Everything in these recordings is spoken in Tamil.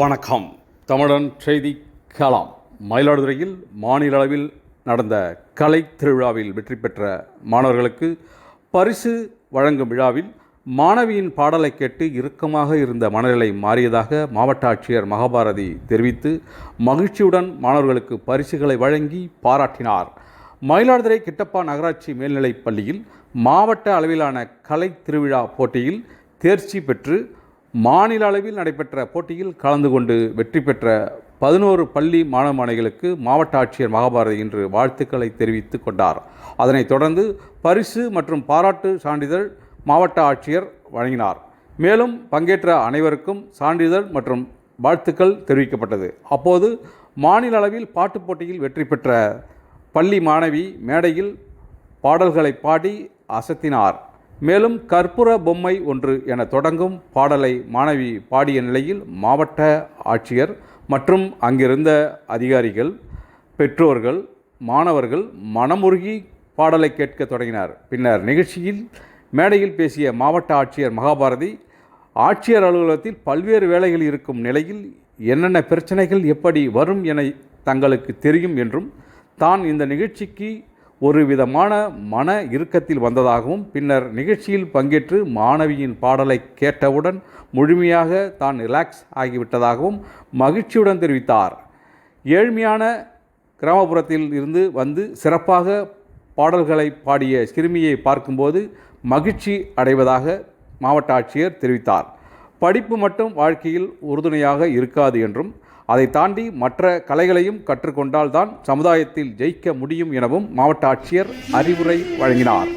வணக்கம். தமிழன் செய்தி கலாம். மயிலாடுதுறையில் மாநில அளவில் நடந்த கலை திருவிழாவில் வெற்றி பெற்ற மாணவர்களுக்கு பரிசு வழங்கும் விழாவில் மாணவியின் பாடலை கேட்டு இறுக்கமாக இருந்த மனநிலை மாறியதாக மாவட்ட ஆட்சியர் மகாபாரதி தெரிவித்து மகிழ்ச்சியுடன் மாணவர்களுக்கு பரிசுகளை வழங்கி பாராட்டினார். மயிலாடுதுறை கிட்டப்பா நகராட்சி மேல்நிலைப் பள்ளியில் மாவட்ட அளவிலான கலை திருவிழா போட்டியில் தேர்ச்சி பெற்று மாநில அளவில் நடைபெற்ற போட்டியில் கலந்து கொண்டு வெற்றி பெற்ற பதினோரு பள்ளி மாணவ மாணவிகளுக்கு மாவட்ட ஆட்சியர் மகாபாரதி இன்று வாழ்த்துக்களை தெரிவித்துக் கொண்டார். அதனைத் தொடர்ந்து பரிசு மற்றும் பாராட்டு சான்றிதழ் மாவட்ட ஆட்சியர் வழங்கினார். மேலும் பங்கேற்ற அனைவருக்கும் சான்றிதழ் மற்றும் வாழ்த்துக்கள் தெரிவிக்கப்பட்டது. அப்போது மாநில அளவில் பாட்டுப் போட்டியில் வெற்றி பெற்ற பள்ளி மாணவி மேடையில் பாடல்களை பாடி அசத்தினார். மேலும் கற்பூர பொம்மை ஒன்று என தொடங்கும் பாடலை மாணவி பாடிய நிலையில் மாவட்ட ஆட்சியர் மற்றும் அங்கிருந்த அதிகாரிகள் பெற்றோர்கள் மாணவர்கள் மனமுருகி பாடலை கேட்க தொடங்கினார். பின்னர் நிகழ்ச்சியில் மேடையில் பேசிய மாவட்ட ஆட்சியர் மகாபாரதி ஆட்சியர் அலுவலகத்தில் பல்வேறு வேலைகள் இருக்கும் நிலையில் என்னென்ன பிரச்சனைகள் எப்படி வரும் என தங்களுக்கு தெரியும் என்றும் தான் இந்த நிகழ்ச்சிக்கு ஒரு விதமான மன இறுக்கத்தில் வந்ததாகவும் பின்னர் நிகழ்ச்சியில் பங்கேற்று மாணவியின் பாடலை கேட்டவுடன் முழுமையாக தான் ரிலாக்ஸ் ஆகிவிட்டதாகவும் மகிழ்ச்சியுடன் தெரிவித்தார். ஏழ்மையான கிராமப்புறத்தில் இருந்து வந்து சிறப்பாக பாடல்களை பாடிய சிறுமியை பார்க்கும்போது மகிழ்ச்சி அடைவதாக மாவட்ட ஆட்சியர் தெரிவித்தார். படிப்பு மட்டும் வாழ்க்கையில் உறுதுணையாக இருக்காது என்றும் அதை தாண்டி மற்ற கலைகளையும் கற்றுக்கொண்டால்தான் சமுதாயத்தில் ஜெயிக்க முடியும் எனவும் மாவட்ட ஆட்சியர் அறிவுரை வழங்கினார்.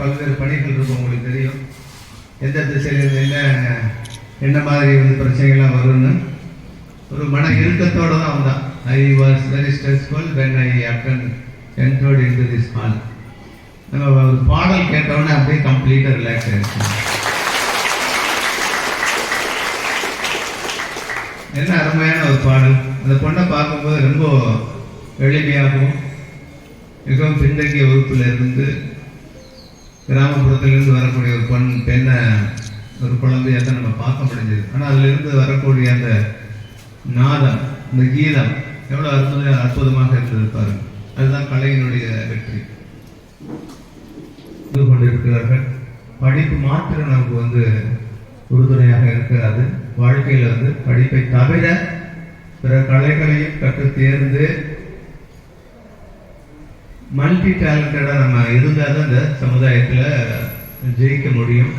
பல்வேறு பணிகள் இருக்கும் உங்களுக்கு தெரியும். எந்த திசையில் என்ன என்ன மாதிரி வந்து பிரச்சனைகள்லாம் வரும்னு. ஒரு மன இறுக்கத்தோடு தான் வந்தான். I was very stressful when I attend entered into this hall நம்ம ஒரு பாடல் கேட்டவுடனே அப்படியே கம்ப்ளீட்டாக ரிலாக்ஸ் ஆயிடுச்சு. என்ன அருமையான ஒரு பாடல். அந்த பொண்ணை பார்க்கும்போது ரொம்ப எளிமையாகவும் மிகவும் பின்தங்கிய வகுப்பில் இருந்து கிராமப்புறத்திலிருந்து வரக்கூடிய ஒரு பெண் பெண்ணை ஒரு குழந்தையாக நம்ம பார்க்க முடிஞ்சது. ஆனால் அதிலிருந்து வரக்கூடிய அந்த நாதம் இந்த கீதம் எவ்வளோ அற்புத அற்புதமாக இருந்தது பாருங்க. அதுதான் கலையினுடைய வெற்றி. இது கொண்டிருக்கிறார்கள். படிப்பு மாத்திரம் நமக்கு வந்து உறுதுணையாக இருக்கிறது வாழ்க்கையில் வந்து படிப்பை தவிர பிற கலைகளையும் கற்று தேர்ந்து மல்டி டேலண்டடாக நம்ம இருந்தால் தான் இந்த சமுதாயத்தில் ஜெயிக்க முடியும்.